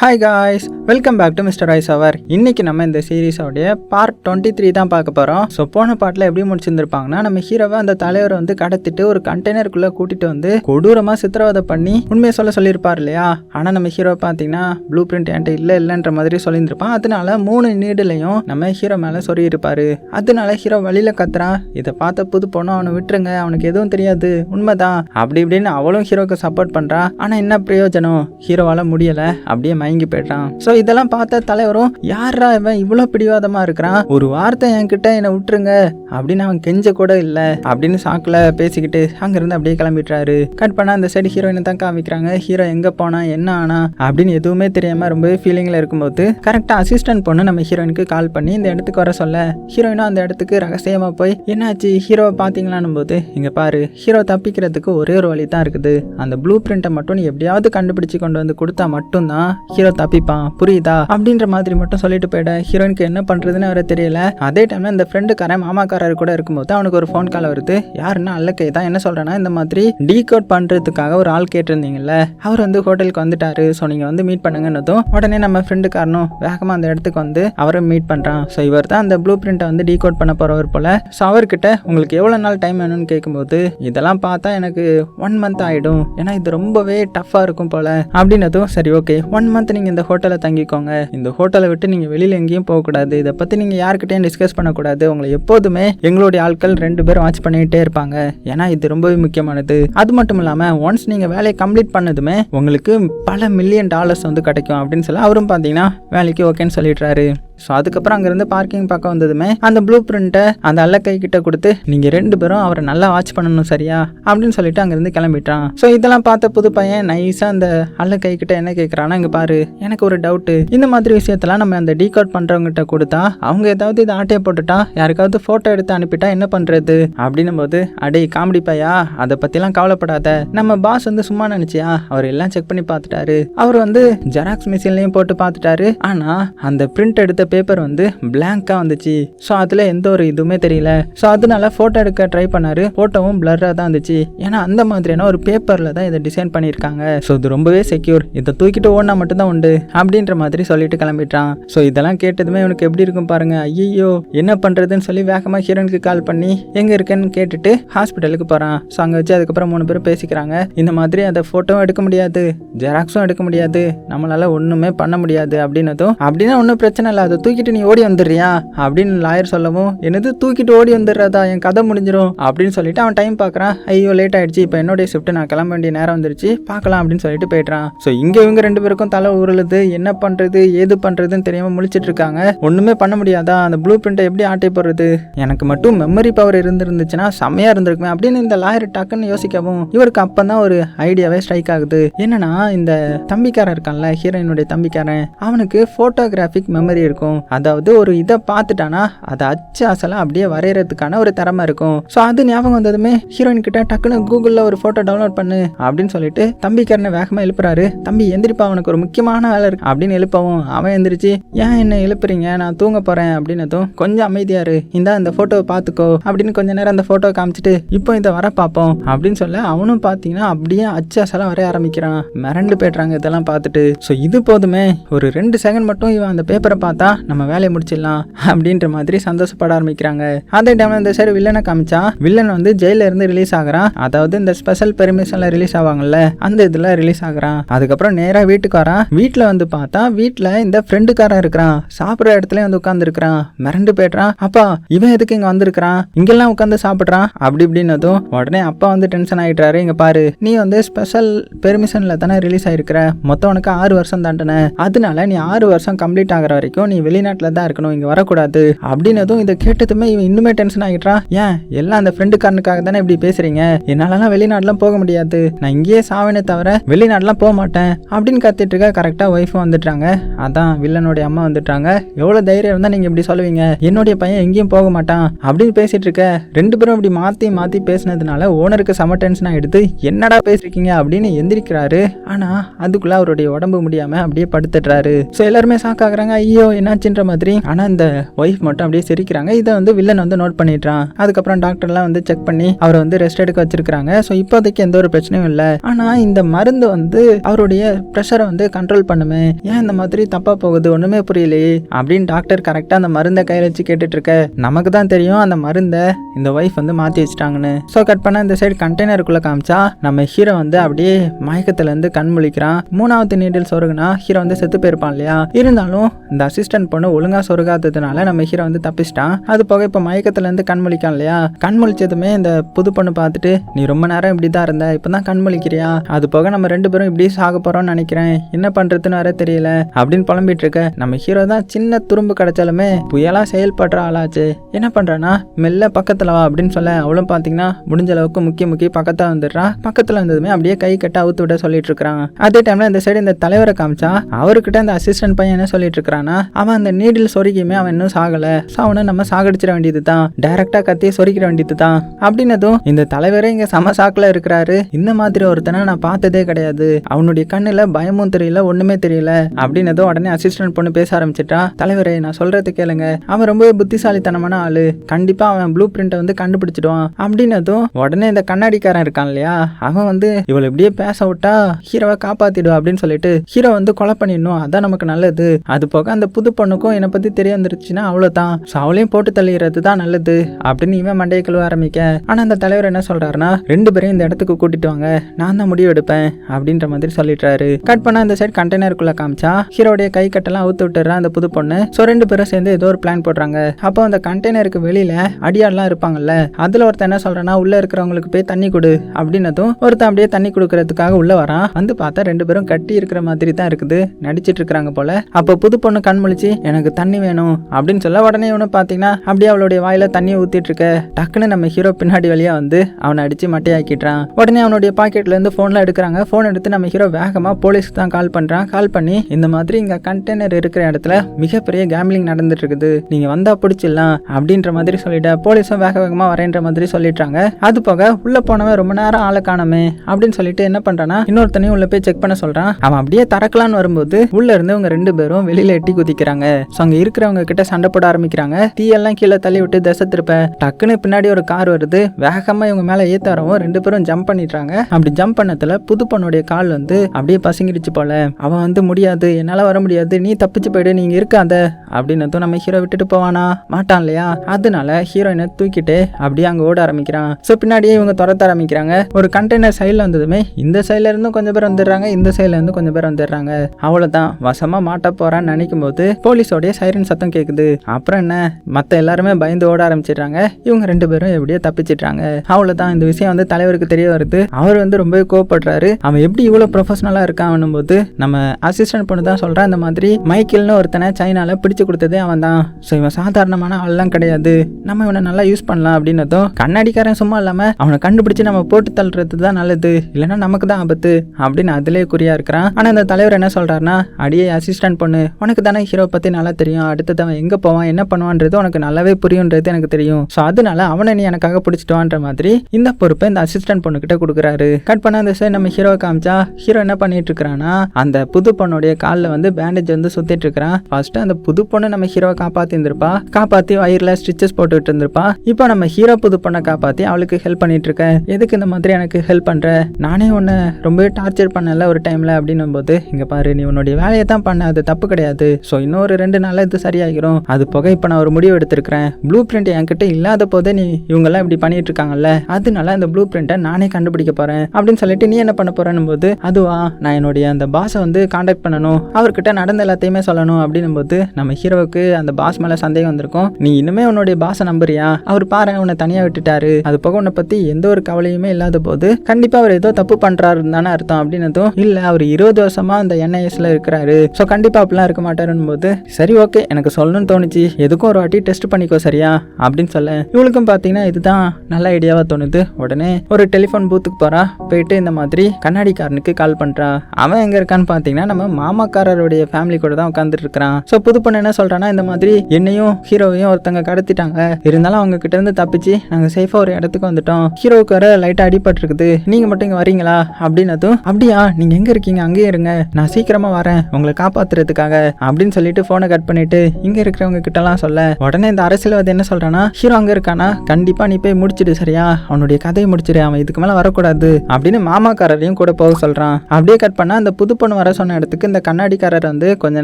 Hi guys welcome back to Mr ice அவர் இன்னைக்கு நம்ம இந்த சீரீஸோடைய பார்ட் டுவெண்ட்டி த்ரீ தான் பார்க்க போகிறோம் ஸோ போன பார்ட்டில் எப்படி முடிச்சிருந்திருப்பாங்கன்னா நம்ம ஹீரோவை அந்த தலைவரை வந்து கடத்திட்டு ஒரு கண்டெய்னருக்குள்ளே கூட்டிட்டு வந்து கொடூரமாக சித்திரவதை பண்ணி உண்மையை சொல்ல சொல்லியிருப்பார் இல்லையா? ஆனால் நம்ம ஹீரோ பார்த்தீங்கன்னா ப்ளூ பிரிண்ட் என்கிட்ட இல்லை இல்லைன்ற மாதிரி சொல்லியிருந்திருப்பான். அதனால மூணு நீடுலையும் நம்ம ஹீரோ மேலே சொல்லியிருப்பார் அதனால ஹீரோ வழியில் கத்துறான் இதை பார்த்த புது பொண்ணு அவனை விட்டுருங்க அவனுக்கு எதுவும் தெரியாது உண்மைதான் அப்படி இப்படின்னு அவளும் ஹீரோக்கு சப்போர்ட் பண்ணுறான் ஆனால் என்ன பிரயோஜனம்? ஹீரோவால் முடியலை அப்படியே மயங்கி போயிட்டான். ஸோ இதெல்லாம் பார்த்த தலைவரும் யாரா இவன்? இவ்வளோ பிடிவாதமாக இருக்கிறான். ஒரு வார்த்தை என்கிட்ட என்னை விட்டுருங்க. அப்படின்னு அவன் கெஞ்ச கூட இல்லை. அப்படின்னு சாக்கில் பேசிக்கிட்டு அங்கேருந்து அப்படியே கிளம்பிட்டுறாரு கட் பண்ணால் அந்த சைடு ஹீரோயினை தான் காமிக்கிறாங்க. ஹீரோ எங்கே போனா என்ன ஆனா அப்படின்னு எதுவுமே தெரியாமல் ரொம்பவே ஃபீலிங்கில் இருக்கும்போது கரெக்டாக அசிஸ்டன்ட் பொண்ணு நம்ம ஹீரோயினுக்கு கால் பண்ணி இந்த இடத்துக்கு வர சொல்ல. ஹீரோயினும் அந்த இடத்துக்கு ரகசியமாக போய் என்னாச்சு? ஹீரோவை பார்த்தீங்களான்னும் போது இங்கே பாரு ஹீரோ தப்பிக்கிறதுக்கு ஒரே ஒரு வழி தான் இருக்குது. அந்த ப்ளூ பிரிண்ட்டை மட்டும் நீ எப்படியாவது கண்டுபிடிச்சு கொண்டு வந்து கொடுத்தா மட்டும்தான் ஹீரோ தப்பிப்பான். புரியுதா? அப்படின்ற மாதிரி மட்டும் சொல்லிட்டு போயிட. ஹீரோயினுக்கு என்ன பண்ணுறதுன்னு அவரை தெரியல. அதே டைமில் இந்த ஃப்ரெண்டுக்காரன் மாமாக்காரர் கூட இருக்கும்போது அவனுக்கு ஒரு ஃபோன் கால் வருது. யாருன்னா அல்லக்கை தான் என்ன சொல்கிறேன்னா இந்த மாதிரி டீ கோட் பண்ணுறதுக்காக ஒரு ஆள் கேட்டிருந்தீங்கல்ல அவர் வந்து ஹோட்டலுக்கு வந்துட்டாரு. ஸோ நீங்கள் வந்து மீட் பண்ணுங்கன்னதும் உடனே நம்ம ஃப்ரெண்டுக்காரனும் வேகமாக அந்த இடத்துக்கு வந்து அவரை மீட் பண்ணுறான் ஸோ இவர் தான் அந்த ப்ளூ பிரிண்ட்டை வந்து டீ கோட் பண்ண போகிறவர் போல். ஸோ அவர்கிட்ட உங்களுக்கு எவ்வளோ நாள் டைம் வேணும்னு கேட்கும்போது இதெல்லாம் பார்த்தா எனக்கு ஒன் மந்த் ஆகிடும் ஏன்னா இது ரொம்பவே டஃப்பாக இருக்கும் போல். அப்படின்னதும் சரி ஓகே ஒன் மந்த் நீங்கள் இந்த ஹோட்டலில் தங்கிக்கோங்க. இந்த ஹோட்டலை விட்டு நீங்கள் வெளியில் எங்கேயும் போகக்கூடாது. இதை பற்றி நீங்கள் யார்கிட்டயும் டிஸ்கஸ் பண்ணக்கூடாது. உங்களை எப்போதுமே எங்களுடைய ஆட்கள் ரெண்டு பேரும் வாட்ச் பண்ணிக்கிட்டே இருப்பாங்க. ஏன்னா இது ரொம்பவே முக்கியமானது. அது மட்டும் இல்லாமல் ஒன்ஸ் நீங்கள் வேலையை கம்ப்ளீட் பண்ணதுமே உங்களுக்கு பல மில்லியன் டாலர்ஸ் வந்து கிடைக்கும் அப்படின்னு சொல்லி அவரும் பார்த்தீங்கன்னா வேலைக்கு ஓகேன்னு சொல்லிடுறாரு. ஸோ அதுக்கப்புறம் அங்கேருந்து பார்க்கிங் பக்கம் வந்ததுமே அந்த ப்ளூ பிரிண்ட்டை அந்த அல்லக்கை கிட்ட கொடுத்து நீங்கள் ரெண்டு பேரும் அவரை நல்லா வாட்ச் பண்ணணும் சரியா? அப்படின்னு சொல்லிட்டு அங்கேருந்து கிளம்பிட்டான். ஸோ இதெல்லாம் பார்த்த புது பையன் நைஸாக அந்த அல்லக்கை கிட்ட என்ன கேட்குறான்னா இங்கே பாரு எனக்கு ஒரு டவுட்டு இந்த மாதிரி விஷயத்தெல்லாம் நம்ம அந்த டீகோட் பண்ணுறவங்ககிட்ட கொடுத்தா அவங்க ஏதாவது இது ஆட்டையை போட்டுட்டா யாருக்காவது ஃபோட்டோ எடுத்து அனுப்பிட்டா என்ன பண்ணுறது அப்படின்னும் போது அடே காமெடி பையா? அதை பற்றிலாம் கவலைப்படாத. நம்ம பாஸ் வந்து சும்மா நினச்சியா? அவர் எல்லாம் செக் பண்ணி பார்த்துட்டாரு. அவர் வந்து ஜெராக்ஸ் மிஷின்லையும் போட்டு பார்த்துட்டாரு. ஆனால் அந்த பிரிண்ட் எடுத்த பேப்பர் வந்து பிளாங்காக வந்துச்சு. ஸோ அதில் எந்த ஒரு இதுவுமே தெரியல. ஸோ அதனால ஃபோட்டோ எடுக்க ட்ரை பண்ணாரு. ஃபோட்டோவும் பிளராக தான் இருந்துச்சு ஏன்னா அந்த மாதிரியான ஒரு பேப்பரில் தான் இதை டிசைன் பண்ணியிருக்காங்க. ஸோ இது ரொம்பவே செக்யூர் இதை தூக்கிட்டு ஓடினா மட்டும்தான் உண்டு அப்படின்ற மாதிரி சொல்லிட்டு கிளம்பிட்டான். ஸோ இதெல்லாம் கேட்டதுமே இவனுக்கு எப்படி இருக்கும் பாருங்க. ஐயோ என்ன பண்ணுறதுன்னு சொல்லி வேகமாக ஹீரோனுக்கு கால் பண்ணி எங்கே இருக்கேன்னு கேட்டுட்டு ஹாஸ்பிட்டலுக்கு போகிறான் ஸோ அங்கே வச்சு அதுக்கப்புறம் மூணு பேரும் பேசிக்கிறாங்க. இந்த மாதிரி அதை ஃபோட்டோவும் எடுக்க முடியாது. ஜெராக்ஸும் எடுக்க முடியாது. நம்மளால ஒன்றுமே பண்ண முடியாது அப்படின்னதும் அப்படின்னா ஒன்றும் பிரச்சனை இல்லை. அதை தூக்கிட்டு நீ ஓடி வந்துடுறியா? அப்படின்னு லாயர் சொல்லவும் என்னது தூக்கிட்டு ஓடி வந்துடுறதா? என் கதை முடிஞ்சிடும் அப்படின்னு சொல்லிட்டு அவன் டைம் பார்க்குறான். ஐயோ லேட் ஆயிடுச்சு. இப்போ என்னுடைய ஷிஃப்ட் நான் கிளம்ப வேண்டிய நேரம் வந்துருச்சு. பார்க்கலாம் அப்படின்னு சொல்லிட்டு போயிட்டான் ஸோ இங்கே இவங்க ரெண்டு பேருக்கும் தலை உருளுது என்ன பண்ணுறது ஏது பண்ணுறதுன்னு தெரியாமல் முழிச்சிட்டு இருக்காங்க. ஒன்றுமே பண்ண முடியாதா? அந்த ப்ளூ பிரிண்ட்டை எப்படி ஆட்டை போடுறது? எனக்கு மட்டும் மெமரி பவர் இருந்துருந்துச்சுன்னா செம்மையாக இருந்திருக்குமே அப்படின்னு இந்த லாயர் டக்குன்னு யோசிக்கவும் இவருக்கு அப்போ தான் ஒரு ஐடியாவே ஸ்ட்ரைக் ஆகுது. என்னன்னா இந்த தம்பிக்காரன் இருக்கான்ல ஹீரோயினுடைய தம்பிக்காரன். அவனுக்கு ஃபோட்டோகிராஃபிக் மெமரி இருக்கும். அதாவது ஒரு இதை பார்த்துட்டானா அதை அச்சு அசலாக அப்படியே வரைகிறதுக்கான ஒரு திறமை இருக்கும். ஸோ அது ஞாபகம் வந்ததுமே ஹீரோயின் கிட்ட டக்குன்னு கூகுளில் ஒரு ஃபோட்டோ டவுன்லோட் பண்ணு அப்படின்னு சொல்லிட்டு தம்பிக்காரனை வேகமாக எழுப்புறாரு. தம்பி எந்திரிப்பா அவனுக்கு ஒரு முக்கியமான வேலை இருக்கு அப்படின்னு எழுப்பவும் அவன் எந்திரிச்சு ஏன் என்ன எழுப்புறீங்க? நான் தூங்க போகிறேன் அப்படின்னதும் கொஞ்சம் அமைதியாரு இந்தா இந்த ஃபோட்டோவை பார்த்துக்கோ அப்படின்னு கொஞ்ச நேரம் அந்த ஃபோட்டோ காமிச்சிட்டு இப்போ இதை வர பார்ப்போம் அப்படின்னு சொல்ல அவனும் பார்த்தீங்கன்னா அப்படியே அச்சு அசலாக வரைய ஆரம்பிக்கிறான். மிரண்டு போய்ட்றாங்க இதெல்லாம் பார்த்துட்டு ஸோ இது போதுமே. ஒரு ரெண்டு செகண்ட் மட்டும் இவன் அந்த பேப்பரை பார்த்தா நம்ம வேலையை முடிச்சிடலாம் அப்படின்ற மாதிரி சந்தோஷப்பட ஆரம்பிக்கிறாங்க. அதே டைம்ல இந்த சைடு வில்லனை காமிச்சா வில்லன் வந்து ஜெயில இருந்து ரிலீஸ் ஆகுறான். அதாவது இந்த ஸ்பெஷல் பெர்மிஷன்ல ரிலீஸ் ஆவாங்கல்ல அந்த இதுல ரிலீஸ் ஆகிறான். அதுக்கப்புறம் நேரா வீட்டுக்கு வரான் வீட்டுல வந்து பார்த்தா வீட்டுல இந்த ஃப்ரெண்டுக்காரன் இருக்கிறான். சாப்பிட்ற இடத்துல வந்து உட்கார்ந்து இருக்கிறான் மிரண்டு போயிடுறான். அப்பா இவன் எதுக்கு இங்க வந்திருக்கிறான்? இங்கெல்லாம் உட்காந்து சாப்பிட்றான்? அப்படி இப்படின்னதும் உடனே அப்பா வந்து டென்ஷன் ஆயிட்டாரு இங்க பாரு நீ வந்து ஸ்பெஷல் பெர்மிஷன்ல தானே ரிலீஸ் ஆயிருக்கிற? மொத்தம் உனக்கு ஆறு வருஷம் தாண்டன. அதனால நீ ஆறு வருஷம் கம்ப்ளீட் ஆகிற வரைக்கும் நீ வெளிநாட்டில் தான் இருக்கணும் இங்கே வரக்கூடாது அப்படின்னதும் இதை கேட்டதுமே இவன் இன்னுமே டென்ஷன் ஆகிட்டான் ஏன்? எல்லாம் அந்த ஃப்ரெண்டுக்காரனுக்காக தானே இப்படி பேசுறீங்க? என்னாலலாம் வெளிநாட்டுலாம் போக முடியாது. நான் இங்கேயே சாவேனே தவிர வெளிநாட்டுலாம் போக மாட்டேன் அப்படின்னு கத்திட்டு இருக்க கரெக்டாக ஒய்ஃபும் வந்துட்டாங்க. அதான் வில்லனுடைய அம்மா வந்துட்டாங்க. எவ்வளோ தைரியம் இருந்தால் நீங்கள் இப்படி சொல்லுவீங்க? என்னுடைய பையன் எங்கேயும் போக மாட்டான் அப்படின்னு பேசிட்டு இருக்க ரெண்டு பேரும் இப்படி மாற்றி மாற்றி பேசினதுனால ஓனருக்கு செம டென்ஷன் ஆகிடுது என்னடா பேசிருக்கீங்க? அப்படின்னு எந்திரிக்கிறாரு. ஆனால் அதுக்குள்ளே அவருடைய உடம்பு முடியாமல் அப்படியே படுத்துடுறாரு. ஸோ எல்லாருமே ஷாக் ஆகுறாங்க. ஐயோ என்ன என்னாச்சுன்ற மாதிரி. ஆனால் இந்த ஒய்ஃப் மட்டும் அப்படியே சிரிக்கிறாங்க. இதை வந்து வில்லன் வந்து நோட் பண்ணிடுறான். அதுக்கப்புறம் டாக்டர்லாம் வந்து செக் பண்ணி அவரை வந்து ரெஸ்ட் எடுக்க வச்சிருக்காங்க ஸோ இப்போதைக்கு எந்த ஒரு பிரச்சனையும் இல்லை. ஆனால் இந்த மருந்து வந்து அவருடைய ப்ரெஷரை வந்து கண்ட்ரோல் பண்ணுமே. ஏன் இந்த மாதிரி தப்பாக போகுது? ஒன்றுமே புரியலையே. அப்படின்னு டாக்டர் கரெக்டாக அந்த மருந்தை கையில் வச்சு கேட்டுட்டு இருக்க நமக்கு தான் தெரியும் அந்த மருந்தை இந்த ஒய்ஃப் வந்து மாற்றி வச்சுட்டாங்கன்னு. ஸோ கட் பண்ண இந்த சைடு கண்டெய்னருக்குள்ளே காமிச்சா நம்ம ஹீரோ வந்து அப்படியே மயக்கத்துலேருந்து கண் முழிக்கிறான். மூணாவது நீடில் சொருகுனா ஹீரோ வந்து செத்து போயிருப்பான் இல்லையா? இருந்தாலும் இந்த அசிஸ்டன்ட் பொண்ணு ஒழுங்கா சொருகாததுனால நம்ம ஹீரோ வந்து தப்பிச்சிட்டான். அது போக இப்போ மயக்கத்துல இருந்து கண் முழிக்கான் இல்லையா? கண் முழிச்சதுமே இந்த புது பொண்ணு பார்த்துட்டு நீ ரொம்ப நேரம் இப்படி தான் இருந்த இப்போ தான் கண் முழிக்கிறியா? அது போக நம்ம ரெண்டு பேரும் இப்படி சாக போறோம்னு நினைக்கிறேன். என்ன பண்றதுன்னு வர தெரியல. அப்படின்னு புலம்பிட்டு இருக்க நம்ம ஹீரோ தான் சின்ன துரும்பு கிடைச்சாலுமே புயலா செயல்படுற ஆளாச்சு. என்ன பண்றானா மெல்ல பக்கத்துல வா அப்படின்னு சொல்ல அவளும் பாத்தீங்கன்னா முடிஞ்ச அளவுக்கு முக்கிய முக்கிய பக்கத்தா வந்துடுறான் பக்கத்துல வந்ததுமே அப்படியே கை கட்ட அவுத்து விட சொல்லிட்டு இருக்கிறான். அதே டைம்ல இந்த சைடு இந்த தலைவரை காமிச்சா அவர்கிட்ட அந்த அசிஸ்டன்ட் பையன் என்ன சொல்லிட்டு இருக்கிறானா அவன் அந்த நீடில் சொருகியுமே அவன் இன்னும் சாகலை. ஸோ அவனை நம்ம சாகடிச்சிட வேண்டியது தான் டைரெக்டாக கத்தியை சொருக்கிட வேண்டியது தான் அப்படின்னதும் இந்த தலைவரே இங்கே சம சாக்கில் இருக்கிறாரு. இந்த மாதிரி ஒருத்தனை நான் பார்த்ததே கிடையாது. அவனுடைய கண்ணில் பயமும் தெரியல ஒன்றுமே தெரியல. அப்படின்னதும் உடனே அசிஸ்டன்ட் பொண்ணு பேச ஆரம்பிச்சிட்டா தலைவரே நான் சொல்கிறது கேளுங்க. அவன் ரொம்ப புத்திசாலித்தனமான ஆளு. கண்டிப்பாக அவன் ப்ளூ பிரிண்ட்டை வந்து கண்டுபிடிச்சிடுவான். அப்படின்னதும் உடனே இந்த கண்ணாடிக்காரன் இருக்கான் இல்லையா? அவன் வந்து இவளை இப்படியே பேச விட்டா ஹீரோவை காப்பாற்றிடுவா அப்படின்னு சொல்லிட்டு ஹீரோ வந்து கொலை பண்ணிடணும். அதான் நமக்கு நல்லது. அது போக அந்த புது பொண்ணுக்கும் என்னை பத்தி தெரிய வந்துருச்சுன்னா அவ்வளவுதான். ஸோ அவளையும் போட்டு தள்ளிடுறது தான் நல்லது அப்படின்னு இவன் மண்டையை கழுவ ஆரம்பிக்க. ஆனா அந்த தலைவர் என்ன சொல்றாருன்னா ரெண்டு பேரையும் இந்த இடத்துக்கு கூட்டிட்டு வாங்க. நான் தான் முடிவு எடுப்பேன் அப்படின்ற மாதிரி சொல்லிடுறாரு. கட் பண்ண அந்த சைடு கண்டெய்னருக்குள்ள காமிச்சா ஹீரோடைய கை கட்டெல்லாம் அவுத்து விட்டுறான் அந்த புது பொண்ணு. ஸோ ரெண்டு பேரும் சேர்ந்து ஏதோ ஒரு பிளான் போடுறாங்க. அப்போ அந்த கண்டெய்னருக்கு வெளியில அடியாடெலாம் இருப்பாங்கல்ல அதுல ஒருத்தன் என்ன சொல்றான்னா உள்ள இருக்கிறவங்களுக்கு போய் தண்ணி கொடு அப்படின்னதும் ஒருத்தன் அப்படியே தண்ணி கொடுக்கறதுக்காக உள்ள வரான். வந்து பார்த்தா ரெண்டு பேரும் கட்டி இருக்கிற மாதிரி தான் இருக்குது. நடிச்சிட்டு இருக்கிறாங்க போல. அப்போ புது பொண்ணு கண் முழிச்சு எனக்கு தண்ணி வேணும் அப்படின்னு சொல்ல உடனே இவனு பார்த்தீங்கன்னா அப்படியே அவளுடைய வாயில தண்ணியை ஊத்திட்டு இருக்க டக்குன்னு நம்ம ஹீரோ பின்னாடி வழியா வந்து அவனை அடிச்சு மட்டையாக்கிட்டான் உடனே அவனுடைய பாக்கெட்ல இருந்து போன்ல எடுக்கிறாங்க. போன் எடுத்து நம்ம ஹீரோ வேகமா போலீஸ்க்கு தான் கால் பண்றான். கால் பண்ணி இந்த மாதிரி இங்க கண்டெய்னர் இருக்கிற இடத்துல மிகப்பெரிய கேம்லிங் நடந்துட்டு இருக்குது நீங்க வந்தா பிடிச்சிடலாம். அப்படின்ற மாதிரி சொல்லிட்ட போலீஸும் வேக வேகமா வரேன்ற மாதிரி சொல்லிட்டாங்க அது போக உள்ள போனவன் ரொம்ப நேரம் ஆளை காணமே. அப்படின்னு சொல்லிட்டு என்ன பண்றானா இன்னொருத்தனையும் உள்ள போய் செக் பண்ண சொல்றான். அவன் அப்படியே தரக்கலான்னு வரும்போது உள்ள இருந்து இவங்க ரெண்டு பேரும் வெளியில எட்டி குதிக்கிறாங்க. ஸோ அங்கே இருக்கிறவங்க கிட்ட சண்டை போட ஆரம்பிக்கிறாங்க. தீயெல்லாம் கீழே தள்ளி விட்டு தசை திருப்ப டக்குன்னு பின்னாடி ஒரு கார் வருது. வேகமா இவங்க மேல ஏத்த வரவும் ரெண்டு பேரும் ஜம்ப் பண்ணிடுறாங்க. அப்படி ஜம்ப் பண்ணதுல புது பொண்ணுடைய கால் வந்து அப்படியே பசங்கிடுச்சு போல. அவன் வந்து முடியாது. என்னால வர முடியாது. நீ தப்பிச்சு போயிடு. நீங்க இருக்காத. அப்படின்னு நம்ம ஹீரோ விட்டுட்டு போவானா? மாட்டான் இல்லையா? அதனால ஹீரோயினை தூக்கிட்டு அப்படியே அங்க ஓட ஆரம்பிக்கிறான். ஸோ பின்னாடியே இவங்க துரத்த ஆரம்பிக்கிறாங்க. ஒரு கண்டெய்னர் சைடில் வந்ததுமே இந்த சைடில் இருந்தும் கொஞ்சம் பேர் வந்துடுறாங்க. இந்த சைடில் இருந்து கொஞ்சம் பேர் வந்துடுறாங்க. அவ்வளவுதான். வசமா மாட்ட போறான்னு நினைக்கும் போது போலீஸோடைய சைரன் சத்தம் கேட்குது அப்புறம் என்ன? மற்ற எல்லாருமே பயந்து ஓட ஆரம்பிச்சிடுறாங்க. இவங்க ரெண்டு பேரும் எப்படியோ தப்பிச்சிடுறாங்க. அவ்வளோதான் இந்த விஷயம் வந்து தலைவருக்கு தெரிய வருது. அவர் வந்து ரொம்பவே கோவப்படுறாரு. அவன் எப்படி இவ்வளோ ப்ரொஃபஷனலாக இருக்கான் போது நம்ம அசிஸ்டன்ட் பொண்ணு தான் சொல்கிறான் இந்த மாதிரி மைக்கேல்னு ஒருத்தனை சைனாவில் பிடிச்சு கொடுத்ததே அவன் தான். ஸோ இவன் சாதாரணமான ஆள்லாம் கிடையாது. நம்ம இவனை நல்லா யூஸ் பண்ணலாம் அப்படின்னதும் கண்ணாடிக்காரன் சும்மா இல்லாமல் அவனை கண்டுபிடிச்சு நம்ம போட்டு தள்ளுறது தான் நல்லது. இல்லைன்னா நமக்கு தான் ஆபத்து அப்படின்னு அதிலே குறியா இருக்கிறான். ஆனால் அந்த தலைவர் என்ன சொல்கிறாருன்னா அடியே அசிஸ்டன்ட் பொண்ணு உனக்கு தானே ஹீரோ பத்தி நல்லா தெரியும். அடுத்தது அவன் எங்க போவான் என்ன பண்ணுவான்றது உனக்கு நல்லாவே புரியுன்றது எனக்கு தெரியும். ஸோ அதனால அவனை நீ எனக்காக பிடிச்சிட்டுவான்ற மாதிரி இந்த பொறுப்பை இந்த அசிஸ்டன்ட் பொண்ணு கிட்ட கொடுக்குறாரு. கட் பண்ண அந்த சைடு நம்ம ஹீரோ காமிச்சா ஹீரோ என்ன பண்ணிட்டு இருக்கிறான்னா அந்த புது பொண்ணுடைய காலில் வந்து பேண்டேஜ் வந்து சுத்திட்டு இருக்கிறான் ஃபர்ஸ்ட் அந்த புது பொண்ணு நம்ம ஹீரோவை காப்பாத்தி இருந்திருப்பா. காப்பாத்தி வயிறுல ஸ்டிச்சஸ் போட்டுட்டு இருந்திருப்பா. இப்போ நம்ம ஹீரோ புது பொண்ணை காப்பாத்தி அவளுக்கு ஹெல்ப் பண்ணிட்டு இருக்க எதுக்கு இந்த மாதிரி எனக்கு ஹெல்ப் பண்ற? நானே உன்னை ரொம்பவே டார்ச்சர் பண்ணல ஒரு டைம்ல அப்படின்னும் போது இங்க பாரு நீ உன்னுடைய வேலையை தான் பண்ண அது தப்பு கிடையாது. ஸோ இன்னொரு ரெண்டு நாளில் இது சரியாகிரும். அது போக இப்போ நான் ஒரு முடிவு எடுத்திருக்கிறேன். ப்ளூ பிரிண்ட் என்கிட்ட இல்லாத போதே நீ இவங்கெல்லாம் இப்படி பண்ணிட்டு இருக்காங்கல்ல அதனால அந்த ப்ளூ பிரிண்ட்டை நானே கண்டுபிடிக்க போறேன். அப்படின்னு சொல்லிட்டு நீ என்ன பண்ண போகிறேன்னு போது அதுவா? நான் என்னுடைய அந்த பாஸை வந்து காண்டாக்ட் பண்ணணும். அவர்கிட்ட நடந்த எல்லாத்தையுமே சொல்லணும் அப்படின்னும் போது நம்ம ஹீரோவுக்கு அந்த பாஸ் மேலே சந்தேகம் வந்திருக்கும். நீ இன்னுமே உன்னுடைய பாஸை நம்புறியா? அவர் பாரு உன்னை தனியாக விட்டுட்டாரு. அது போக உன்னை பத்தி எந்த ஒரு கவலையுமே இல்லாத போது கண்டிப்பா அவர் ஏதோ தப்பு பண்றாருன்னு தானே அர்த்தம் அப்படின்னதும் இல்ல அவர் இருபது வருஷமா அந்த என்ஐஎஸ்ல இருக்கிறாரு. ஸோ கண்டிப்பா அப்படிலாம் இருக்க மாட்டாருன்னு போது சரி ஓகே எனக்கு சொல்லணும்னு தோணுச்சு. எதுக்கும் ஒரு வாட்டி டெஸ்ட் பண்ணிக்கோ சரியா? அப்படின்னு சொல்ல இவளுக்கும் பார்த்தீங்கன்னா இதுதான் நல்ல ஐடியாவா தோணுது. உடனே ஒரு டெலிஃபோன் பூத்துக்கு போறா. போயிட்டு இந்த மாதிரி கண்ணாடிக்காரனுக்கு கால் பண்ணுறா அவன் எங்க இருக்கான்னு பார்த்தீங்கன்னா நம்ம மாமாக்காரருடைய ஃபேமிலி கூட தான் உட்காந்துட்டு இருக்கிறான். ஸோ புது பொண்ணு என்ன சொல்கிறான்னா இந்த மாதிரி என்னையும் ஹீரோவையும் ஒருத்தங்க கடத்திட்டாங்க. இருந்தாலும் அவங்க கிட்ட இருந்து தப்பிச்சு நாங்க சேஃபாக ஒரு இடத்துக்கு வந்துட்டோம். ஹீரோவுக்கு வர லைட்டா அடிபட்டுருக்குது. நீங்கள் நீங்க மட்டும் இங்கே வரீங்களா? அப்படின்னதும் அப்படியா நீங்க எங்க இருக்கீங்க? அங்கேயே இருங்க. நான் சீக்கிரமா வரேன். உங்களை காப்பாத்துறதுக்காக அப்படின்னு சொல்லிட்டு சொல்லிட்டு போனை கட் பண்ணிட்டு இங்க இருக்கிறவங்க கிட்டலாம் சொல்ல. உடனே இந்த அரசியல்வாதி என்ன சொல்றானா ஹீரோ அங்க இருக்கானா? கண்டிப்பா நீ போய் முடிச்சிடு சரியா? அவனுடைய கதையை முடிச்சிடு அவன் இதுக்கு மேல வரக்கூடாது. அப்படின்னு மாமாக்காரரையும் கூட போக சொல்றான். அப்படியே கட் பண்ணா அந்த புது பொண்ணு வர சொன்ன இடத்துக்கு இந்த கண்ணாடிக்காரர் வந்து கொஞ்ச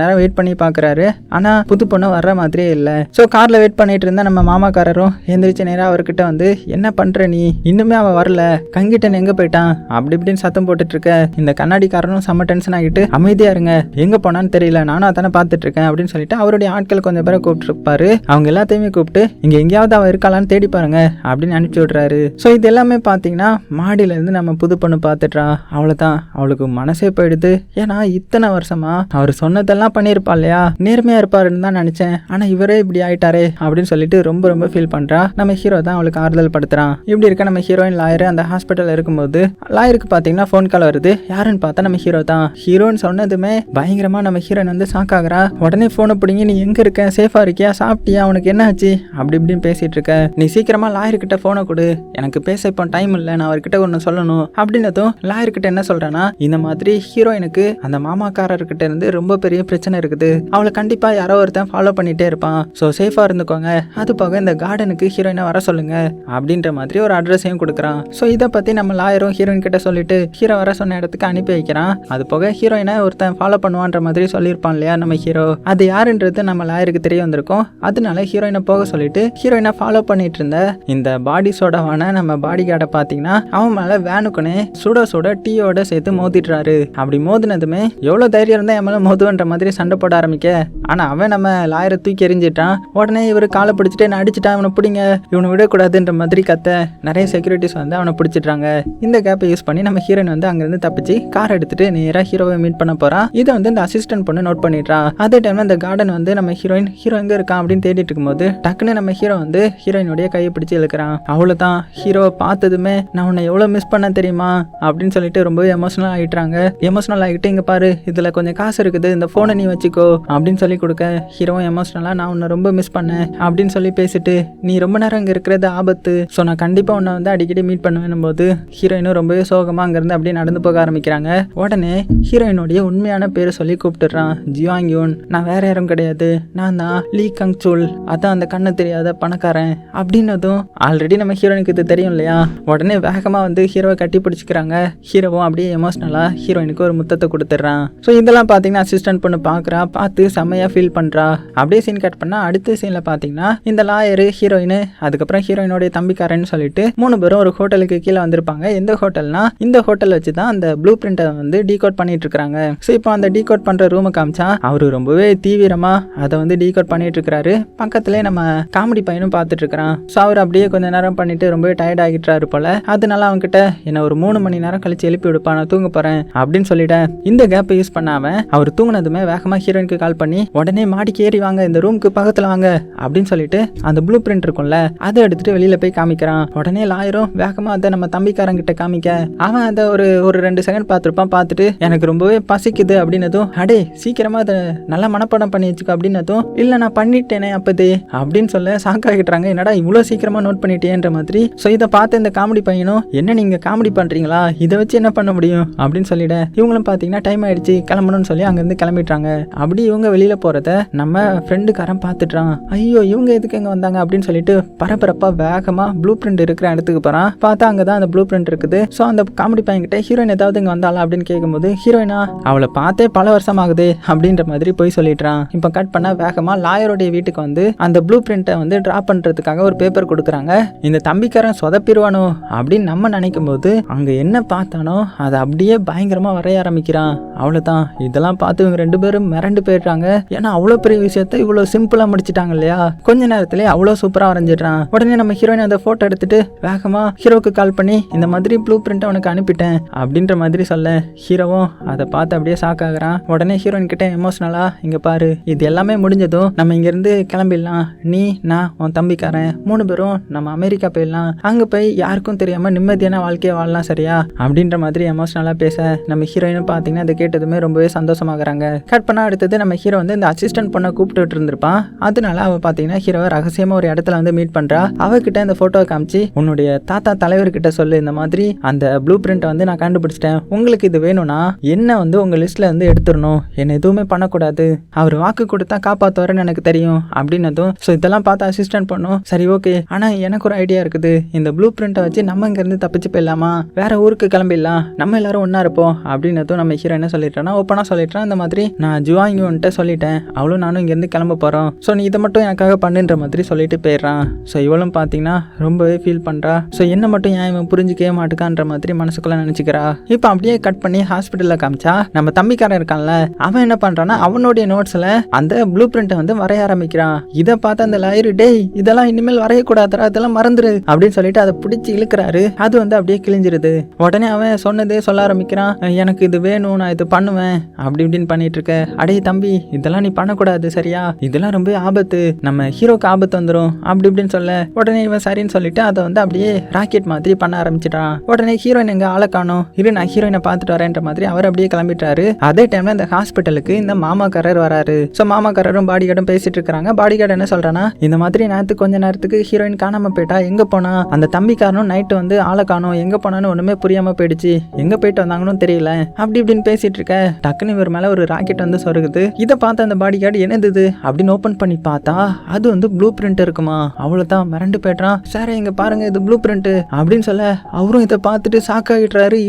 நேரம் வெயிட் பண்ணி பாக்குறாரு. ஆனா புது பொண்ணு வர்ற மாதிரியே இல்ல. சோ கார்ல வெயிட் பண்ணிட்டு இருந்தா நம்ம மாமாக்காரரும் எந்திரிச்சு நேராக அவர்கிட்ட வந்து என்ன பண்ற நீ? இன்னுமே அவன் வரல. கங்கிட்டன் எங்க போயிட்டான்? அப்படி இப்படின்னு சத்தம் போட்டுட்டு இருக்க. இந்த கண்ணாடிக்காரனும் செம்ம டென்ஷன் ஆகிட்டு அமைதியா இருங்க. எங்க போனான்னு தெரியல. நானும் அதானே பார்த்துட்டு இருக்கேன். அப்படின்னு சொல்லிட்டு அவருடைய ஆட்கள் கொஞ்சம் பேரை கூப்பிட்டுருப்பாரு. அவங்க எல்லாத்தையுமே கூப்பிட்டு இங்க எங்கேயாவது அவன் இருக்காளான்னு தேடி பாருங்க அப்படின்னு அனுப்பிச்சு விடுறாரு. ஸோ இது எல்லாமே பார்த்தீங்கன்னா மாடியில இருந்து நம்ம புது பொண்ணு பார்த்துட்றா அவ்வளோதான் அவளுக்கு மனசே போயிடுது. ஏன்னா இத்தனை வருஷமா அவர் சொன்னதெல்லாம் பண்ணியிருப்பா இல்லையா? நேர்மையா இருப்பாருன்னு தான் நினைச்சேன். ஆனா இவரே இப்படி ஆயிட்டாரே அப்படின்னு சொல்லிட்டு ரொம்ப ரொம்ப ஃபீல் பண்றா. நம்ம ஹீரோ தான் அவளுக்கு ஆறுதல் படுத்துறான். இப்படி இருக்க நம்ம ஹீரோயின் லாயர் அந்த ஹாஸ்பிட்டல் இருக்கும்போது லாயருக்கு பார்த்தீங்கன்னா ஃபோன் கால் வருது. யாருன்னு பார்த்தா நம்ம ஹீரோ தான். ஹீரோன்னு சொன்னதுமே பயங்கரமா நம்ம ஹீரோயின் வந்து ஷாக் ஆகுறா. உடனே ஃபோனை பிடிங்கி நீ எங்க இருக்க? சேஃபா இருக்கியா? சாப்பிட்டியா? உனக்கு என்ன ஆச்சு அப்படி இப்படின்னு பேசிட்டு இருக்க. நீ சீக்கிரமா லாயர்கிட்ட ஃபோனை போனை கொடு. எனக்கு பேச இப்போ டைம் இல்லை. நான் அவர்கிட்ட ஒன்று சொல்லணும். அப்படின்னதும் லாயர்கிட்ட என்ன சொல்றானா இந்த மாதிரி ஹீரோயினுக்கு அந்த மாமாக்காரர்கிட்ட இருந்து ரொம்ப பெரிய பிரச்சனை இருக்குது. அவளை கண்டிப்பா யாரோ ஒருத்தன் ஃபாலோ பண்ணிட்டே இருப்பான். ஸோ சேஃபா இருந்துக்கோங்க. அது போக இந்த கார்டனுக்கு ஹீரோயினை வர சொல்லுங்க. அப்படின்ற மாதிரி ஒரு அட்ரஸையும் கொடுக்குறான். ஸோ இதை பத்தி நம்ம லாயரும் ஹீரோயின் கிட்ட சொல்லிட்டு ஹீரோ வர சொன்ன இடத்துக்கு அனுப்பி வைக்கிறான். அது போக ஹீரோயினை ஒருத்தன் ஃபாலோ பண்ணுவான்ற மாதிரி சொல்லியிருப்பான் இல்லையா நம்ம ஹீரோ அது யாருன்றது நம்ம லாயருக்கு தெரிய வந்திருக்கும். அதனால ஹீரோயினை போக சொல்லிட்டு ஹீரோயினை ஃபாலோ பண்ணிட்டு இருந்த இந்த பாடி சோடாவான நம்ம பாடி கார்டை பார்த்தீங்கன்னா அவன் மேலே வேனுக்குனே சுட சுட டீயோட சேர்த்து மோதிடுறாரு. அப்படி மோதினதுமே எவ்வளோ தைரியம் இருந்தால் என் மேலே மோதுவன்ற மாதிரி சண்டை போட ஆரம்பிக்க. ஆனால் அவன் நம்ம லாயரை தூக்கி எறிஞ்சிட்டான். உடனே இவர் காலை பிடிச்சிட்டு நான் அடிச்சிட்டான் அவனை பிடிங்க இவனை விடக்கூடாதுன்ற மாதிரி கத்த நிறைய செக்யூரிட்டிஸ் வந்து அவனை பிடிச்சிட்றாங்க. இந்த கேப்பை யூஸ் பண்ணி நம்ம ஹீரோயின் வந்து அங்கேருந்து தப்பிச்சு கார் எடுத்துட்டு நேராக ஹீரோவை மீட் பண்ண போகிறான் இதை வந்து இந்த அசிஸ்டன்ட் பொண்ணு நோட் பண்ணிடுறான் அதே டைம் டைம் அந்த கார்டன் வந்து நம்ம ஹீரோயின் ஹீரோ எங்கே இருக்கான் அப்படின்னு தேடிட்டு இருக்கும்போது டக்குன்னு நம்ம ஹீரோ வந்து ஹீரோயினுடைய கையை பிடிச்சி இழுக்கிறான். அவ்வளோதான் ஹீரோவை பார்த்ததுமே நான் உன்னை எவ்வளோ மிஸ் பண்ண தெரியுமா? அப்படின்னு சொல்லிட்டு ரொம்பவே எமோஷனல் ஆகிட்டாங்க எமோஷனல் ஆகிட்டு இங்கே பாரு இதில் கொஞ்சம் காசு இருக்குது இந்த ஃபோனை நீ வச்சுக்கோ அப்படின்னு சொல்லி கொடுக்க ஹீரோவும் எமோஷனலாக நான் உன்னை ரொம்ப மிஸ் பண்ணேன் அப்படின்னு சொல்லி பேசிட்டு நீ ரொம்ப நேரம் இங்கே இருக்கிறது ஆபத்து. ஸோ நான் கண்டிப்பாக உன்னை வந்து அடிக்கடி மீட் பண்ணுவேன் போது ஹீரோயினும் ரொம்பவே சோகமாக அங்கேருந்து அப்படியே நடந்து போக ஆரம்பிக்கிறாங்க. உடனே ஹீரோயினுடைய உண்மையான பேரை சொல்லி கூப்பிட்டுறான் ஜியாங்யூன் நான் வேற யாரும் கிடையாது. நான் தான் லீ கங் சோல். அதான் அந்த கண்ணு தெரியாத பணக்காரன் அப்படின்னதும் ஆல்ரெடி நம்ம ஹீரோயினுக்கு இது தெரியும் இல்லையா? உடனே வேகமாக வந்து ஹீரோவை கட்டி பிடிச்சிக்கிறாங்க. ஹீரோவும் அப்படியே எமோஷ்னலாக ஹீரோயினுக்கு ஒரு முத்தத்தை கொடுத்துட்றான். ஸோ இதெல்லாம் பார்த்தீங்கன்னா அசிஸ்டன்ட் பொண்ணு பார்க்குறா. பார்த்து செம்மையாக ஃபீல் பண்ணுறா அப்படியே சீன் கட் பண்ணால் அடுத்த சீனில் பார்த்தீங்கன்னா இந்த லாயரு ஹீரோயின் அதுக்கப்புறம் ஹீரோயினுடைய தம்பிக்காரன்னு சொல்லிட்டு மூணு பேரும் ஒரு ஹோட்டலுக்கு கீழே வந்திருப்பாங்க. எந்த ஹோட்டல்னா இந்த ஹோட்டல் வச்சு தான் அந்த ப்ளூ பிரிண்ட்டை வந்து டீகோட் பண்ணிட்டு இருக்காங்க ஸோ இப்போ அந்த டீகோட் பண்ணுற ரூமை காமிச்சா அவர் ரொம்பவே தீவிரமாக அதை வந்து டீகோட் பண்ணிட்டு இருக்கிறாரு பக்கத்துலேயே நம்ம காமெடி பையனும் பார்த்துட்டு இருக்கிறான் ஸோ அவர் அப்படியே கொஞ்ச நேரம் பண்ணிட்டு ரொம்பவே டயர்ட் ஆகிட்டாரு போல. அதனால அவன்கிட்ட என்ன ஒரு மூணு மணி நேரம் கழிச்சு எழுப்பி விடுப்பா நான் தூங்க போறேன் அப்படின்னு சொல்லிட்டேன். இந்த கேப்பை யூஸ் பண்ணாம அவர் தூங்கினதுமே வேகமாக ஹீரோயினுக்கு கால் பண்ணி உடனே மாடிக்கு ஏறி வாங்க இந்த ரூமுக்கு பக்கத்தில் வாங்க அப்படின்னு சொல்லிட்டு அந்த ப்ளூ பிரிண்ட் இருக்கும்ல அதை எடுத்துட்டு வெளியில போய் காமிக்கிறான். உடனே லாயரும் வேகமாக அதை நம்ம தம்பிக்காரங்கிட்ட காமிக்க அவன் அதை ஒரு ஒரு ரெண்டு செகண்ட் பார்த்துருப்பான் பார்த்துட்டு எனக்கு ரொம்பவே பசிக்குது அப்படின்னதும் அடே சீக்கிரமா அதை நல்லா மனப்பாடம் பண்ணி வச்சுக்கோ அப்படின்னதும் இல்ல நான் பண்ணிட்டேனே அப்பதே அப்படின்னு சொல்ல சாக்காகிட்டுறாங்க என்னடா இவ்வளோ சீக்கிரமா நோட் பண்ணிட்டேன்ற மாதிரி? ஸோ இதை பார்த்து இந்த காமெடி பையனும் என்ன நீங்க காமெடி பண்றீங்களா? இதை வச்சு என்ன பண்ண முடியும்? அப்படின்னு சொல்லிட இவங்களும் பார்த்தீங்கன்னா டைம் ஆயிடுச்சு கிளம்பணும்னு சொல்லி அங்கேருந்து கிளம்பிட்டாங்க அப்படி இவங்க வெளியில போறத நம்ம ஃப்ரெண்டுக்காரன் பார்த்துட்டான் ஐயோ இவங்க எதுக்கு எங்க வந்தாங்க? அப்படின்னு சொல்லிட்டு பரபரப்பா வேகமா ப்ளூ பிரிண்ட் இருக்கிற இடத்துக்கு போறான். பார்த்தா அங்கே தான் அந்த ப்ளூ பிரிண்ட் இருக்குது. ஸோ அந்த காமெடி பையன் கிட்ட ஹீரோயின் ஏதாவது இங்கே வந்தாளா? அப்படின்னு கேட்கும்போது ஹீரோயினா அவளை பார்த்தே பல வருஷம் ஆகுது அப்படின்ற மாதிரி போய் சொல்லிடுறான். இப்போ கட் பண்ண வேகமாக லாயருடைய வீட்டுக்கு வந்து அந்த ப்ளூ பிரிண்ட்டை வந்து ட்ரா பண்ணுறதுக்காக ஒரு பேப்பர் கொடுக்குறாங்க. இந்த தம்பிக்காரன் சொதப்பிடுவானோ அப்படின்னு நம்ம நினைக்கும் போது அங்கே என்ன பார்த்தானோ அதை அப்படியே பயங்கரமாக வரைய ஆரம்பிக்கிறான். அவ்வளோதான் இதெல்லாம் பார்த்து இவங்க ரெண்டு பேரும் மிரண்டு போயிடுறாங்க. ஏன்னா அவ்வளோ பெரிய விஷயத்த இவ்வளோ சிம்பிளாக முடிச்சிட்டாங்க இல்லையா? கொஞ்ச நேரத்திலே அவ்வளோ சூப்பராக வரைஞ்சிடுறான். உடனே நம்ம ஹீரோயின் அந்த ஃபோட்டோ எடுத்துட்டு வேகமாக ஹீரோவுக்கு கால் பண்ணி இந்த மாதிரி ப்ளூ பிரிண்ட் அவனுக்கு அனுப்பிட்டேன். அப்படின்ற மாதிரி சொல்ல ஹீரோவும் அதை பார்த்து அப்படியே ஷாக் ஆகுறான். உடனே ஹீரோயின் கிட்ட எமோஷனலாக இங்கே பாரு இது எல்லாமே முடிஞ்சதும் நம்ம இங்க இருந்து கிளம்பிடலாம். நீ நான் உன் தம்பிக்காரன் மூணு பேரும் நம்ம அமெரிக்கா போயிடலாம். அங்க போய் யாருக்கும் தெரியாம நிம்மதியான வாழ்க்கையை வாழலாம் சரியா? அப்படின்ற மாதிரி எமோஷனலா பேச நம்ம ஹீரோயினும் பாத்தீங்கன்னா அதை கேட்டதுமே ரொம்பவே சந்தோஷமாகறாங்க. கட் பண்ணா அடுத்தது நம்ம ஹீரோ வந்து இந்த அசிஸ்டன்ட் பொண்ணை கூப்பிட்டு இருந்திருப்பான் அதனால அவ பாத்தீங்கன்னா ஹீரோவை ரகசியமா ஒரு இடத்துல வந்து மீட் பண்றா. அவகிட்ட இந்த போட்டோவை காமிச்சு உன்னுடைய தாத்தா தலைவர்கிட்ட சொல்லு இந்த மாதிரி. அந்த ப்ளூ பிரிண்ட் வந்து நான் கண்டுபிடிச்சிட்டேன். உங்களுக்கு இது வேணும்னா என்ன வந்து உங்க லிஸ்ட்ல வந்து எடுத்துடணும். என்ன எதுவுமே பண்ணக்கூடாது. அவர் வாக்கு கொடுத்தா காப்பாற்றுவாருன்னு எனக்கு தெரியும் அப்படின்னதும் ஸோ இதெல்லாம் பார்த்து அசிஸ்டன்ட் பண்ணோம் சரி ஓகே ஆனால் எனக்கு ஒரு ஐடியா இருக்குது. இந்த ப்ளூ பிரிண்ட்டை வச்சு நம்ம இங்கேருந்து தப்பிச்சு போயிடலாமா? வேற ஊருக்கு கிளம்பிடலாம். நம்ம எல்லாரும் ஒன்றா இருப்போம் அப்படின்னதும் நம்ம ஹீரோ என்ன சொல்லிட்டேன்னா ஓப்பனாக சொல்லிட்டேன். இந்த மாதிரி நான் ஜுவாங்கி சொல்லிட்டேன். அவளும் நானும் இங்கேருந்து கிளம்ப போகிறோம் ஸோ நீ இதை மட்டும் எனக்காக பண்ணுன்ற மாதிரி சொல்லிட்டு போயிடுறான். ஸோ இவளும் பார்த்தீங்கன்னா ரொம்பவே ஃபீல் பண்ணுறா ஸோ என்ன மட்டும் ஏன் இவன் புரிஞ்சுக்கவே மாட்டுக்கான்ற மாதிரி மனசுக்குள்ள நினச்சிக்கிறா? இப்போ அப்படியே கட் பண்ணி ஹாஸ்பிட்டலில் காமிச்சா நம்ம தம்பிக்காரன் இருக்கான்ல அவன் என்ன பண்ணுறான்னா அவனுடைய நோட்ஸில் அந்த ப்ளூ பிரிண்ட்டை வந்து வரைய ஆரம்பிக்கிறான். இதை பார்த்து அந்த லாயர் டேய் இதெல்லாம் இனிமேல் வரையக்கூடாதுரா இதெல்லாம் மறந்துரு அப்படின்னு சொல்லிட்டு அதை பிடிச்சி இழுக்கிறாரு. அது வந்து அப்படியே கிழிஞ்சிருது. உடனே அவன் சொன்னதே சொல்ல ஆரம்பிக்கிறான். எனக்கு இது வேணும் நான் இது பண்ணுவேன் அப்படி இப்படின்னு பண்ணிட்டு இருக்க. அடே தம்பி இதெல்லாம் நீ பண்ணக்கூடாது சரியா? இதெல்லாம் ரொம்ப ஆபத்து. நம்ம ஹீரோக்கு ஆபத்து வந்துடும் அப்படி இப்படின்னு சொல்ல. உடனே இவன் சரின்னு சொல்லிட்டு அதை வந்து அப்படியே ராக்கெட் மாதிரி பண்ண ஆரம்பிச்சிட்டான். உடனே ஹீரோயின் எங்க ஆளை காணும். இரு நான் ஹீரோயினை பார்த்துட்டு வரேன்ற மாதிரி அவர் அப்படியே கிளம்பிட்டாரு. அதே டைம்ல இந்த ஹாஸ்பிட்டலுக்கு இந்த மாமாக்காரர் வராரு. ஸோ மாமாக்காரரும் பாடி கார்டும் பேசிட்டு இருக்கிறாங்க. பாடி கார்டு என்ன சொல்றேன்னா இந்த மாதிரி நேரத்துக்கு கொஞ்ச நேரத்துக்கு ஹீரோயின் காணாம போயிட்டா எங்க போனா? அந்த தம்பிக்காரனும் நைட்டு வந்து ஆளை காணோம். எங்க போனான்னு ஒண்ணுமே புரியாம போயிடுச்சு. எங்க போயிட்டு வந்தாங்கன்னு தெரியல. அப்படி இப்படின்னு பேசிட்டு இருக்க. டக்குன்னு இவர் மேல ஒரு ராக்கெட் வந்து சொருகுது. இதை பார்த்த அந்த பாடி கார்டு என்னது அப்படின்னு ஓபன் பண்ணி பார்த்தா அது வந்து ப்ளூ பிரிண்ட் இருக்குமா? அவ்வளவுதான். மிரண்டு போயிட்டான் சார் இங்க பாருங்க இது ப்ளூ பிரிண்ட் அப்படின்னு சொல்ல அவரும் இதை பார்த்துட்டு ஷாக்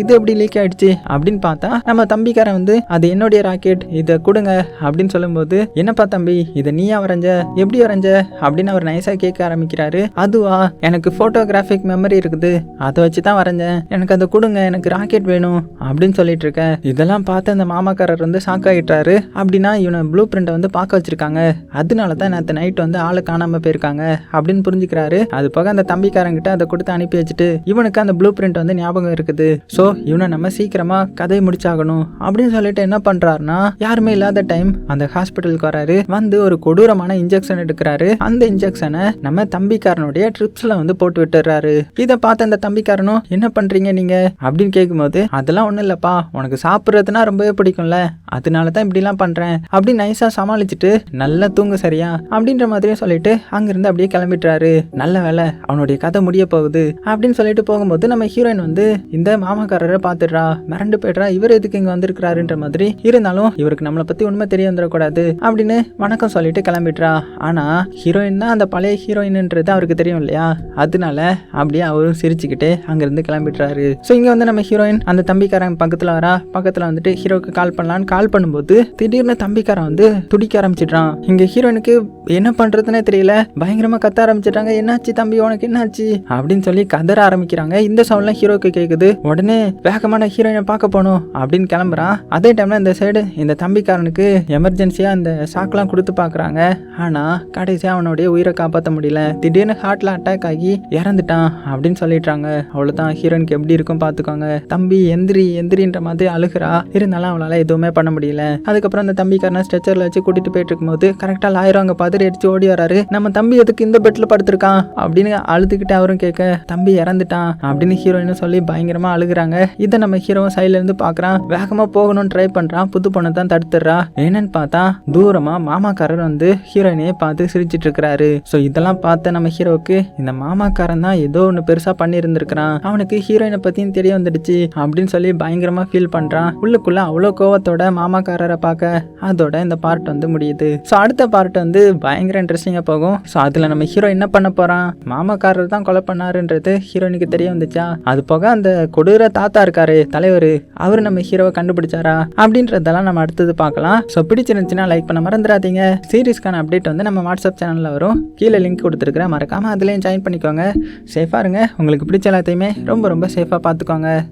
இது எப்படி லீக் ஆயிடுச்சு? அப்படின்னு பார்த்தா நம்ம தம்பிக்காரன் வந்து அது என்னுடைய ராக்கெட் இதை கொடுங்க. அப்படின்னு சொல்லும்போது என்னப்பா தம்பி இதை நீயா வரைஞ்ச? எப்படி வரைஞ்ச? அப்படின்னு அவர் நைஸாக கேட்க ஆரம்பிக்கிறாரு. அதுவா? எனக்கு ஃபோட்டோகிராஃபிக் மெமரி இருக்குது. அதை வச்சு தான் வரைஞ்சேன். எனக்கு அதை கொடுங்க. எனக்கு ராக்கெட் வேணும். அப்படின்னு சொல்லிட்டு இருக்க. இதெல்லாம் பார்த்து அந்த மாமாக்காரர் வந்து ஷாக் ஆகிட்டாரு அப்படின்னா இவனை ப்ளூ பிரிண்ட்டை வந்து பார்க்க வச்சிருக்காங்க. அதனால தான் நேற்று நைட் வந்து ஆளை காணாமல் போயிருக்காங்க அப்படின்னு புரிஞ்சுக்கிறாரு. அது போக அந்த தம்பிக்காரங்கிட்ட அதை கொடுத்து அனுப்பி வச்சுட்டு இவனுக்கு அந்த ப்ளூ பிரிண்ட் வந்து ஞாபகம் இருக்குது. ஸோ இவனை நம்ம சீக்கிரமாக கதை முடிச்சாகணும். அப்படின்னு சொல்லிட்டு என்ன பண்ணுறாருனா யாருமே இல்லாத டைம் அந்த ஹாஸ்பிட்டலுக்கு வராரு வந்து ஒரு கொடூரமான இன்ஜெக்ஷன் எடுக்கிறாரு. அந்த இன்ஜெக்ஷனை நம்ம தம்பிக்காரனுடைய ட்ரிப்ஸ்ல வந்து போட்டு விட்டுறாரு இதை பார்த்த அந்த தம்பிக்காரனும் என்ன பண்றீங்க நீங்க? அப்படின்னு கேட்கும்போது அதெல்லாம் ஒண்ணும் இல்லப்பா. உனக்கு சாப்பிட்றதுனா ரொம்பவே பிடிக்கும்ல. அதனால தான் இப்படிலாம் பண்றேன். அப்படி நைஸா சமாளிச்சுட்டு நல்லா தூங்கு சரியா? அப்படின்ற மாதிரியே சொல்லிட்டு அங்கிருந்து அப்படியே கிளம்பிட்டுறாரு நல்ல வேலை அவனுடைய கதை முடிய போகுது. அப்படின்னு சொல்லிட்டு போகும்போது நம்ம ஹீரோயின் வந்து இந்த மாமாக்காரரை பார்த்துடுறா. மிரண்டு போயிடுறா. இவர் எதுக்கு இங்க வந்திருக்கிறாருன்ற மாதிரி இருந்தாலும் இவருக்கு நம்மளை பத்தி உண்மை தெரிய இருந்துடக்கூடாது அப்படின்னு வணக்கம் சொல்லிட்டு கிளம்பிட்டுறா ஆனால் ஹீரோயின் தான் அந்த பழைய ஹீரோயின்ன்றது அவருக்கு தெரியும் இல்லையா? அதனால அப்படியே அவரும் சிரிச்சுக்கிட்டு அங்கேருந்து கிளம்பிட்டுறாரு ஸோ இங்கே வந்து நம்ம ஹீரோயின் அந்த தம்பிக்காரன் பக்கத்தில் வரா. பக்கத்தில் வந்துட்டு ஹீரோக்கு கால் பண்ணலான்னு கால் பண்ணும்போது திடீர்னு தம்பிக்காரன் வந்து துடிக்க ஆரம்பிச்சிடுறான். இங்கே ஹீரோயினுக்கு என்ன பண்ணுறதுனே தெரியல. பயங்கரமாக கத்த ஆரம்பிச்சிட்டாங்க என்னாச்சு தம்பி? உனக்கு என்னாச்சு? அப்படின்னு சொல்லி கதற ஆரம்பிக்கிறாங்க. இந்த சவுண்ட்லாம் ஹீரோக்கு கேட்குது உடனே வேகமான ஹீரோயினை பார்க்க போகணும். அப்படின்னு கிளம்புறான். அதே டைமில் இந்த சைடு இந்த தம்பிக்காரனுக்கு எமர்ஜென்சியாக அந்த ஷாக்லாம் கொடுத்து பார்க்குறாங்க. ஆனால் கடைசியாக அவனுடைய உயிரை காப்பாற்ற முடியல. திடீர்னு ஹார்ட்டில் அட்டாக் ஆகி இறந்துட்டான் அப்படின்னு சொல்லிட்டாங்க அவ்வளோதான் ஹீரோயினுக்கு எப்படி இருக்கும் பார்த்துக்கோங்க. தம்பி எந்திரி எந்திரின்ற மாதிரி அழுகிறா. இருந்தாலும் அவளால் எதுவுமே பண்ண முடியல. அதுக்கப்புறம் அந்த தம்பிக்காரனை ஸ்ட்ரெச்சர்ல வச்சு கூட்டிட்டு போயிட்டு இருக்கும்போது கரெக்டாக லாயிரம் அங்கே பதறி அடிச்சு ஓடி வராரு. நம்ம தம்பி எதுக்கு இந்த பெட்டில் படுத்திருக்கான்? அப்படின்னு அழுதுகிட்டு அவரும் கேட்க தம்பி இறந்துட்டான் அப்படின்னு ஹீரோயினும் சொல்லி பயங்கரமாக அழுகுறாங்க. இதை நம்ம ஹீரோவும் சைட்லேருந்து இருந்து வேகமாக போகணும்னு ட்ரை பண்ணுறான் புது பொண்ணை தான் தடுத்துடுறா. என்னன்னு பார்த்தா தூரமா மாமாக்காரர் வந்து ஹீரோயினையே பார்த்து சிரிச்சிட்டு இருக்கிறாரு ஸோ இதெல்லாம் பார்த்த நம்ம ஹீரோவுக்கு இந்த மாமாக்காரன் தான் ஏதோ ஒன்று பெருசாக பண்ணியிருந்திருக்கிறான். அவனுக்கு ஹீரோயினை பற்றியும் தெரிய வந்துடுச்சு அப்படின்னு சொல்லி பயங்கரமாக ஃபீல் பண்ணுறான் உள்ளுக்குள்ளே அவ்வளோ கோவத்தோட மாமாக்காரரை பார்க்க அதோட இந்த பார்ட் வந்து முடியுது. ஸோ அடுத்த பார்ட் வந்து பயங்கர இன்ட்ரெஸ்டிங்காக போகும். ஸோ அதில் நம்ம ஹீரோ என்ன பண்ண போகிறான் மாமாக்காரர் தான் கொலை பண்ணாருன்றது ஹீரோயினுக்கு தெரிய வந்துச்சா? அது போக அந்த கொடூர தாத்தா இருக்காரு தலைவர் அவர் நம்ம ஹீரோவை கண்டுபிடிச்சாரா? அப்படின்றதெல்லாம் நம்ம அடுத்தது பார்க்கலாம். ஸோ பிடிச்சிருந்துச்சுன்னா லைக் பண்ண மறந்துடாதீங்க. சீரிஸ்க்கான அப்டேட் வந்து நம்ம வாட்ஸ்அப் சேனலில் வரும். கீழே லிங்க் கொடுத்துருக்குறேன் மறக்காமல் அதுலேயும் ஜாயின் பண்ணிக்கோங்க. சேஃபாக இருங்க. உங்களுக்கு பிடிச்ச எல்லாத்தையுமே ரொம்ப ரொம்ப சேஃபாக பார்த்துக்கோங்க.